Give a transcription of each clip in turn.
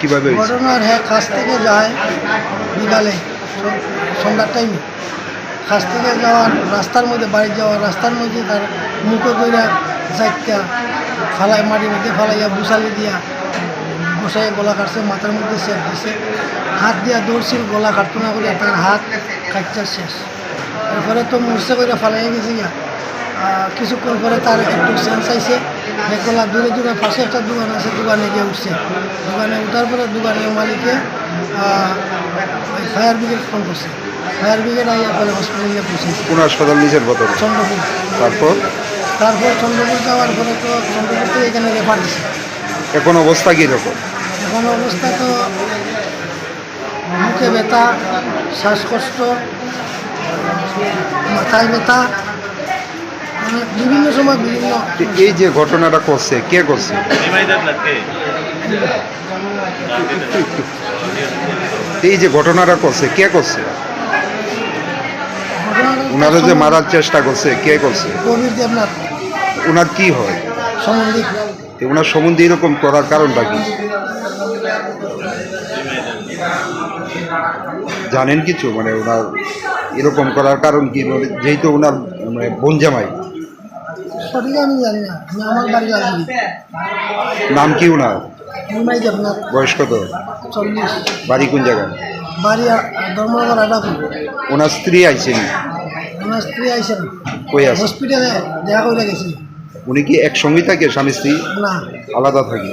কীভাবে ঘটনার হ্যাঁ কাজ থেকে যায় বিকালে সন্ধ্যার টাইমে কাজ থেকে যাওয়ার রাস্তার মধ্যে, বাড়ি যাওয়ার রাস্তার মধ্যে তার মুখে কইরা যাইতা ফালাই মাটির মধ্যে ফালাইয়া বুসালি দিয়া, বসাইয়া গলা কাটছে, মাথার মধ্যে সেট দিছে। হাত দিয়া দৌড়ছিল, গলা কাটতো না করিয়া তার হাত কাটছে শেষ। এরপরে তো মরছে করে ফালাইয়া গেছে গিয়া। কিছুক্ষণ পরে তার একটু সেন্স আইছে। দেখলা দূরে দূরে পাশে একটা দোকান আছে দোকানে গিয়ে উঠছে। দোকানে উঠার পরে দোকানের মালিকে ফায়ার ব্রিগেড ফোন করছে। ফায়ার ব্রিগেড আইয়া পরে হসপিটালে পৌঁছেছে। কোন হাসপাতাল নিজের বদল চন্দ্রপুর। তারপর? তারপর চন্দ্রপুর যাওয়ার পরে তো চন্দ্রপুর থেকে এখানে রেফার দিছে। এখন অবস্থা কীরকম? এখন অবস্থা তো মুখে ব্যথা শ্বাসকষ্ট মাথায় ব্যথা বিভিন্ন সময় বিভিন্ন এই যে ঘটনাটা করছে কে করছে? এই যে ঘটনাটা করছে কে করছে? ওনারা যে মারার চেষ্টা করছে কে করছে? ওনার কি হয়? ওনার সম্বন্ধে এরকম করার কারণটা কি? জানেন কিছু? মানে ওনার এরকম করার কারণ কি? মানে যেহেতু ওনার মানে বোন জামাই। সঠিক আমি জানি না। আমি আমার বাড়ি লাগি নাম কি দেবনাথ বয়স কত? চল্লিশ। বাড়ি কোন জায়গায় বাড়ি ধর্মনগর আডাপুর ওনার স্ত্রী আইছেন স্ত্রী কই আছে? হসপিটালে দেখা করে গেছি। উনি কি একসঙ্গেই থাকে স্বামী স্ত্রী? না। আলাদা থাকে।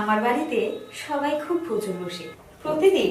আমার বাড়িতে সবাই খুব প্রচুর বসে। প্রতিদিন